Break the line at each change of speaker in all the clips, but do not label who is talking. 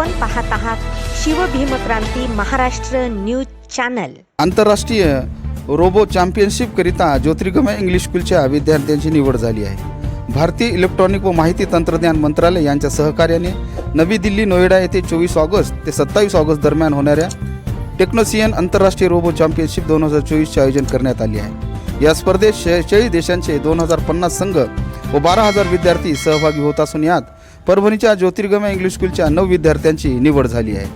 आपण पाहत आहात शिवभीमक्रांती महाराष्ट्र न्यूज चॅनल.
आंतरराष्ट्रीय रोबो चॅम्पियनशिपकरिता ज्योतिर्गमय इंग्लिश स्कूलच्या विद्यार्थ्यांची निवड झाली आहे. भारतीय इलेक्ट्रॉनिक व माहिती तंत्रज्ञान मंत्रालय यांच्या सहकार्याने नवी दिल्ली नोएडा येथे चोवीस ऑगस्ट ते सत्तावीस ऑगस्ट दरम्यान होणाऱ्या टेक्नोसियन आंतरराष्ट्रीय रोबो चॅम्पियनशिप दोन हजार चोवीसचे आयोजन करण्यात आले आहे. या स्पर्धेत शेहेचाळीस देशांचे दोन हजार पन्नास संघ व बारा हजार विद्यार्थी सहभागी होत असून यात परभणीच्या ज्योतिर्गमय इंग्लिश स्कूलच्या नऊ विद्यार्थ्यांची निवड झाली आहे.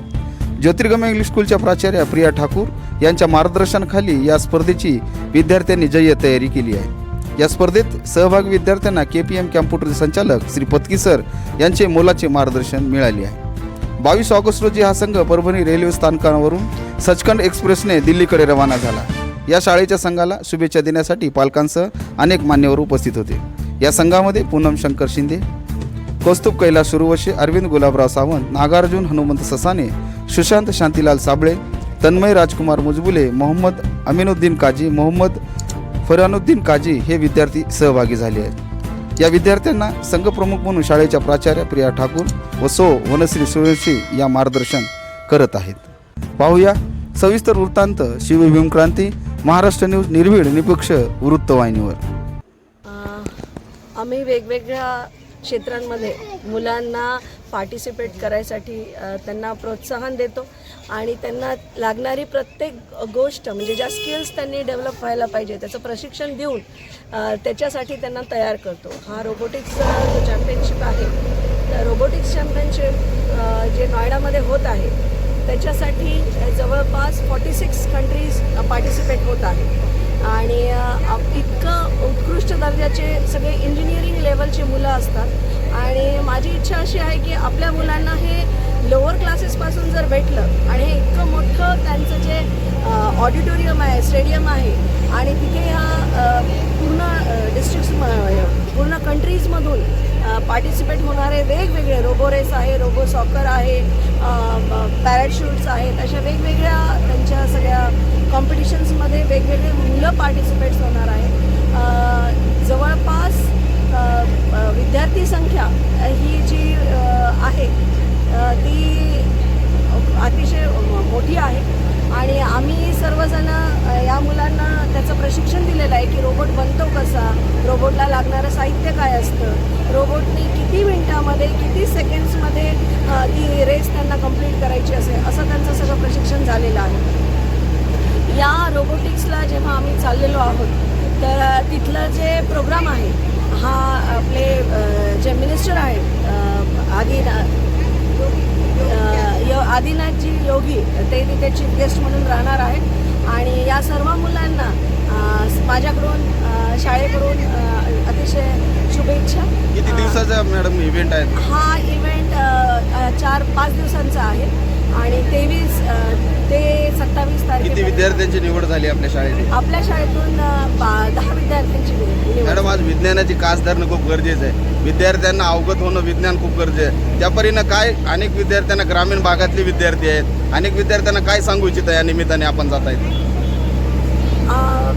ज्योतिर्गमय इंग्लिश स्कूलच्या प्राचार्या प्रिया ठाकूर यांच्या मार्गदर्शनाखाली या स्पर्धेची विद्यार्थ्यांनी जय्य तयारी केली आहे. या स्पर्धेत सहभागी विद्यार्थ्यांना के पी एम कॅम्प्युटरचे संचालक श्री पत्कीसर यांचे मोलाचे मार्गदर्शन मिळाले आहे. बावीस ऑगस्ट रोजी हा संघ परभणी रेल्वे स्थानकावरून सचखंड एक्सप्रेसने दिल्लीकडे रवाना झाला. या शाळेच्या संघाला शुभेच्छा देण्यासाठी पालकांसह अनेक मान्यवर उपस्थित होते. या संघामध्ये पूनम शंकर शिंदे कौस्तुभ कैलास सुरुवशी अरविंद गुलाबराव सावंत नागार्जुन हनुमंत ससाने सुशांत शांतीलाल साबळे तन्मय राजकुमार मुजबुले मोहम्मद अमिनुद्दीन काजी मोहम्मद फरानुद्दीन काजी हे विद्यार्थी सहभागी झाले आहेत. या विद्यार्थ्यांना संघप्रमुख म्हणून शाळेच्या प्राचार्य प्रिया ठाकूर व सो वनश्री सुरेशी या मार्गदर्शन करत आहेत. पाहूया सविस्तर वृत्तांत शिवभीमक्रांती महाराष्ट्र न्यूज निर्भीड निपक्ष वृत्तवाहिनीवर.
आम्ही वेगवेगळ्या क्षेत्रांमध्ये मुलांना पार्टिसिपेट करायसाठी त्यांना प्रोत्साहन देतो. आणि त्यांना लागणारी प्रत्येक गोष्ट म्हणजे ज्या स्किल्स त्यांनी डेव्हलप व्हायला पाहिजे त्याचं प्रशिक्षण देऊन त्याच्यासाठी त्यांना तयार करतो. हा रोबोटिक्सचा जो चॅम्पियनशिप आहे तर रोबोटिक्स चॅम्पियनशिप जे नोएडामध्ये होत आहे त्याच्यासाठी जवळपास फॉर्टी सिक्स कंट्रीज पार्टिसिपेट होत आहे. आणि त्याचे सगळे इंजिनिअरिंग लेवलचे मुलं असतात. आणि माझी इच्छा अशी आहे की आपल्या मुलांना हे लोअर क्लासेसपासून जर भेटलं आणि हे इतकं मोठं त्यांचं जे ऑडिटोरियम आहे स्टेडियम आहे आणि तिथे ह्या पूर्ण डिस्ट्रिक्ट पूर्ण कंट्रीजमधून पार्टिसिपेट होणारे वेगवेगळे रोबो रेस आहे रोबो सॉकर आहे पॅराशूट्स आहेत अशा वेगवेगळ्या त्यांच्या सगळ्या कॉम्पिटिशन्समध्ये वेगवेगळे मुलं पार्टिसिपेट्स होणार आहे अ, जवळपास अ, अ, विद्यार्थी संख्या अ, ही जी अ, आहे अ, ती अतिशय मोठी आहे. आणि आम्ही सर्वजण या मुलांना त्याचं प्रशिक्षण दिलेलं आहे की रोबोट बनतो कसा? रोबोटला लागणारं साहित्य काय असतं? रोबोटनी किती मिनटामध्ये किती सेकंड्समध्ये ती रेस त्यांना कंप्लीट करायची असेल असं त्यांचं सगळं प्रशिक्षण झालेलं आहे. या रोबोटिक्सला जेव्हा आम्ही चाललेलो आहोत तर तिथलं जे प्रोग्राम आहे हा आपले जे मिनिस्टर आहेत आधी यो आदिनाथजी योगी ते तिथे चीफ गेस्ट म्हणून राहणार आहेत. आणि या सर्व मुलांना माझ्याकडून शाळेकडून अतिशय शुभेच्छा.
किती दिवसाचा मॅडम इव्हेंट आहे?
हा इव्हेंट चार पाच दिवसांचा आहे. आणि तेवीस ते सत्तावीस
किती
तारखेपर्यंत
विद्यार्थ्यांची निवड झाली आपल्या शाळेची?
आपल्या शाळेतून अ, बा- दहा विद्यार्थ्यांची निवड निवड
मॅडम आज विज्ञानाची कास धरणं खूप गरजेचं आहे. विद्यार्थ्यांना अवगत होणं विज्ञान खूप गरजेचं आहे. त्या परीनं काय अनेक विद्यार्थ्यांना ग्रामीण भागातले विद्यार्थी आहेत. अनेक विद्यार्थ्यांना काय सांगू इच्छित या निमित्ताने आपण जात आहेत?
अ,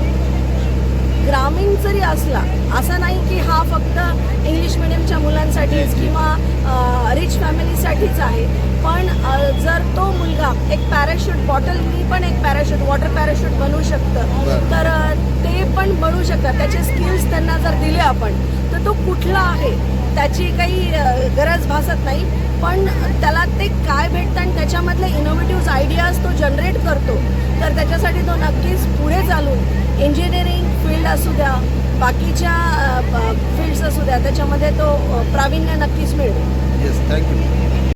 ग्रामीण जरी असला असं नाही की हा फक्त इंग्लिश मिडियमच्या मुलांसाठीच किंवा फॅमिलीसाठीच आहे. पण जर तो मुलगा एक पॅराशूट बॉटल मी पण एक पॅराशूट वॉटर पॅराशूट बनवू शकतं. तर ते पण बनवू शकतात. त्याचे स्किल्स त्यांना जर दिले आपण तर तो कुठला आहे त्याची काही गरज भासत नाही. पण त्याला ते काय भेटतं आणि त्याच्यामधले इनोव्हेटिव्ह आयडियाज तो जनरेट करतो तर त्याच्यासाठी तो नक्कीच पुढे चालून इंजिनिअरिंग फील्ड असू द्या बाकीच्या फील्ड्स असू द्या त्याच्यामध्ये तो प्रावीण्य नक्कीच मिळेल.
Yes thank you